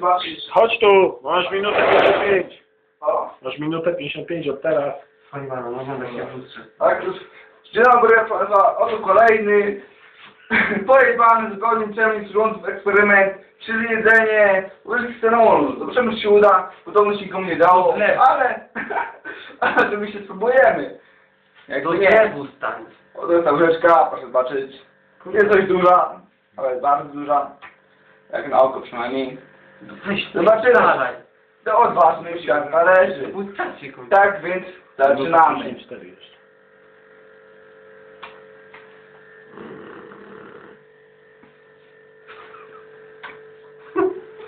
zobaczyć. Chodź tu, masz minutę 55. O, Masz minutę 55 od teraz. Pani Mano, no oglądaj się w lustrze. tak już. Dzień dobry Państwa, oto kolejny pojebany zgodnie celem służący eksperyment, czyli jedzenie łyżki. Zobaczymy, czy się uda, bo to mu się nikomu nie dało, Chleb. ale, ale oczywiście spróbujemy. Jak Do to nie, stań. oto jest ta łyżeczka, proszę zobaczyć. Jest dość duża, ale bardzo duża. Jak na oko przynajmniej. Zobaczymy. Dalej. To odważny świat należy. Wystarczy, kurwa. Tak więc zaczynamy. 54 jeszcze.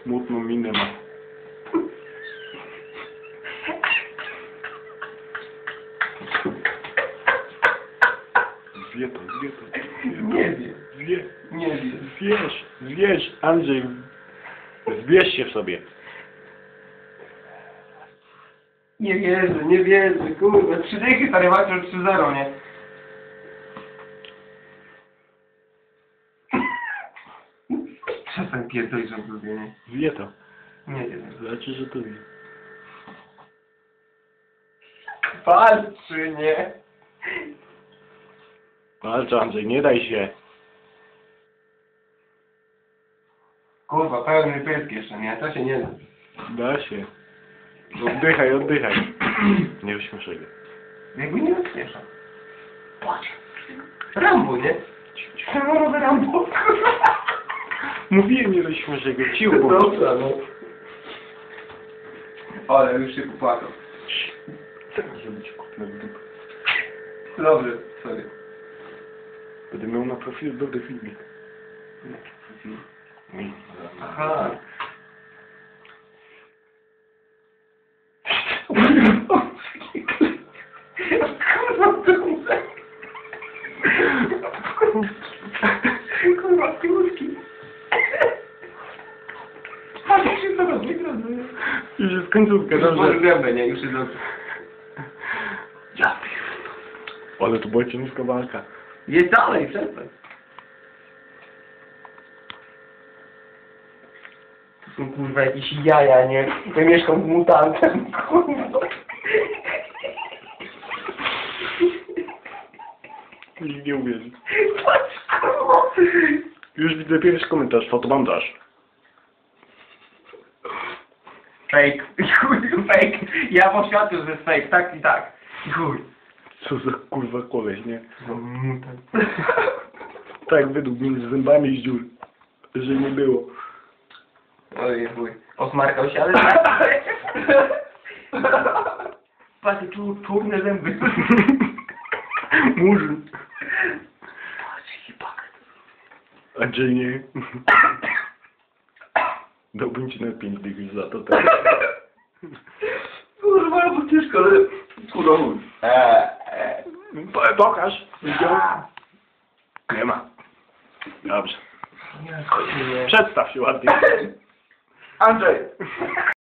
Smutną minę ma. Zwie to, zwie to. Nie wiem. Zwie, Nie wiem. zwierz, zwierz, Andrzej. Zbierz się w sobie. Nie wierzę, nie wierzę, kurwa. Trzy dychy, stary macie już 3-0, nie? Przestań pierdolić, że lubię, nie? Zwie to. Nie wiem. Znaczy, że to wie. Walczy, nie? Walcz Andrzej, nie daj się. Kurwa, pełny pysk jeszcze, nie? To się nie da. Da się. Oddychaj, oddychaj. Nie uśmieszaj go. Jakby nie rozśmiesza. Patrz. Rambo, nie? Kolorowe Rambo. Mówiłem nie rozśmieszaj go, cicho. Dobra, no. Ale już się popłakał. Co mi zrobić kupnę w dupę? Dobry, sorry. Będę miał na profilu dobry filmik. Mm. Aha. Kurwa, kurwa. Kurwa, kurski. A to się zaraz no nie? Już jest końcówka, Dobrze. dobrze. Gębę, nie? Już jest dobrze. Ja Ale to była ciężka walka. Jedź dalej, przestań. To są kurwa jakieś jaja, nie? Ja mieszkam z mutantem, kurwa. Nikt nie uwierzy. Patrz, kurwa. Już widzę pierwszy komentarz, fotomontaż. Fake. Chuj, fake. Ja poświadczył, że jest fake, tak i tak. Chuj. Co za kurwa koleś, nie? No, mutant. Tak według mnie z zębami z dziur. Że nie było. Oj, chuj. Osmarkał się, ale tak. Patrz, czu, czarne zęby. Murzyn. Patrz, hipak. Andrzej nie. Dałbym ci na 5 dych za to teraz. Kurwa, bo ciężko, ale... Kurwa, chuj. Eee, eee. Po- Pokaż. Nie ma. Dobrze. Przedstaw się ładnie. Andrzej.